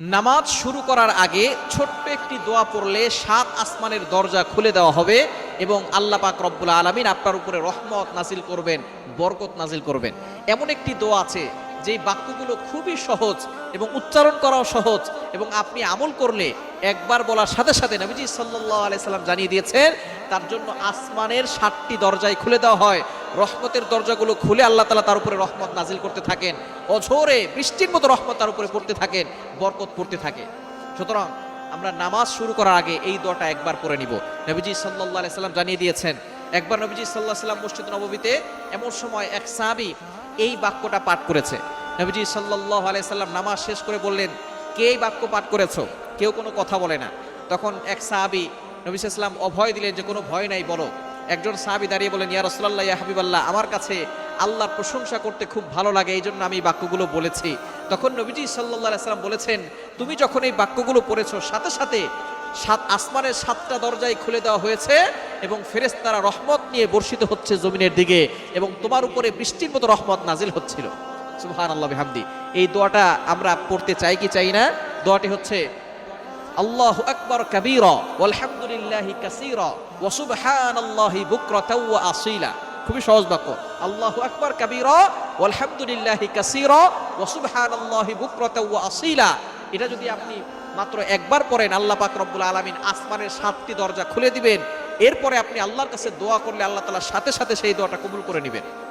নামাজ শুরু করার আগে ছোট্ট একটি দোয়া পড়লে সাত আসমানের দরজা খুলে দেওয়া হবে এবং আল্লাহ পাক রব্বুল আলমিন আপনার উপরে রহমত নাজিল করবেন, বরকত নাজিল করবেন। এমন একটি দোয়া আছে, যেই বাক্যগুলো খুবই সহজ এবং উচ্চারণ করাও সহজ এবং আপনি আমল করলে একবার বলার সাথে সাথে নবীজি সাল্লাহ আলাইসাল্লাম জানিয়ে দিয়েছেন, তার জন্য আসমানের সাতটি দরজায় খুলে দেওয়া হয়। রহমতের দরজাগুলো খুলে আল্লাহ তালা তার উপরে রহমত নাজিল করতে থাকেন। অঝোরে, বৃষ্টির মতো রহমত তার উপরে পড়তে থাকেন, বরকত পড়তে থাকে। সুতরাং আমরা নামাজ শুরু করার আগে এই দোয়াটা একবার পড়ে নিব। নবীজি সাল্লাহ সাল্লাম জানিয়ে দিয়েছেন, একবার নবীজি সাল্লাহ সাল্লাম মসজিদ নববীতে এমন সময় এক সাহাবি এই বাক্যটা পাঠ করেছে। নবীজি সাল্লাহ সাল্লাম নামাজ শেষ করে বললেন, কে এই বাক্য পাঠ করেছ? কেউ কোনো কথা বলে না। তখন এক সাহাবি নবী সাল্লাম অভয় দিলেন যে, কোনো ভয় নাই, বলো। একজন সাহাবি দাঁড়িয়ে বলেন, ইয়া রসুল্লাহ ইয়া হাবিবাল্লাহ, আমার কাছে আল্লাহর প্রশংসা করতে খুব ভালো লাগে এই জন্য আমি এই বাক্যগুলো বলেছি। তখন নবীজি সাল্লাহ সাল্লাম বলেছেন, তুমি যখন এই বাক্যগুলো পড়েছো, সাথে সাথে সাত আসমানের সাতটা দরজায় খুলে দেওয়া হয়েছে এবং ফেরেস্তারা রহমত নিয়ে বর্ষিত হচ্ছে জমিনের দিকে এবং তোমার উপরে বৃষ্টির মতো রহমত নাজিল হচ্ছিল। সুবহান আল্লাহ হামদি এই দোয়াটা আমরা পড়তে চাই কি চাই না? দোয়াটি হচ্ছে আল্লাহ আকবর কাবীরা, ওয়ালহামদুলিল্লাহি কাসীরা, ওয়া সুবহানাল্লাহি বুকরাতাও ওয়া আসীলা। খুবই সহজ বাক্য। আল্লাহু আকবার কাবীরা, ওয়ালহামদুলিল্লাহি কাসীরা, ওয়া সুবহানাল্লাহি বুকরাতাও ওয়া আসীলা। এটা যদি আপনি মাত্র একবার পড়েন, আল্লাহ পাক রব্বুল আলামিন আসমানের সাতটি দরজা খুলে দিবেন। এরপরে আপনি আল্লাহর কাছে দোয়া করলে আল্লাহ তাআলা সাথে সাথে সেই দোয়াটা কবুল করে নেবেন।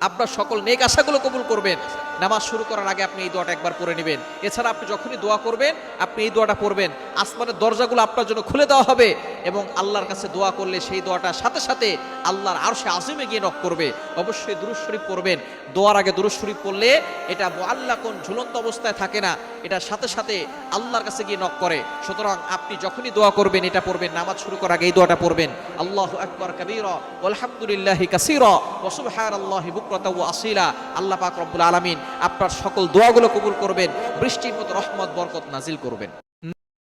আপনার সকল নেক আশাগুলো কবুল করবেন। নামাজ শুরু করার আগে আপনি এই দোয়াটা একবার পড়ে নেবেন। এছাড়া আপনি যখনই দোয়া করবেন, আপনি এই দোয়াটা পড়বেন। আসমানের দরজাগুলো আপনার জন্য খুলে দেওয়া হবে এবং আল্লাহর কাছে দোয়া করলে সেই দোয়াটা সাথে সাথে আল্লাহর আরও সে আজিমে গিয়ে নক করবে। অবশ্যই দুরুজ শরীফ পড়বেন। দোয়ার আগে দুরুজ শরীফ পড়লে এটা আল্লাহ কোন ঝুলন্ত অবস্থায় থাকে না। এটা সাথে সাথে আল্লাহর কাছে গিয়ে নক করে। সুতরাং আপনি যখনই দোয়া করবেন, এটা পড়বেন। নামাজ শুরু করার আগে এই দোয়াটা পড়বেন। আল্লাহ আকবর, কবির আলহামদুলিল্লাহ কাসির ওসুবহান আল্লাহ বুকরতা ও আসিলা আল্লাহ পাক রব্বুল আলমিন আপনার সকল দোয়াগুলো কবুল করবেন, বৃষ্টির মতো রহমত, বরকত নাজিল করবেন।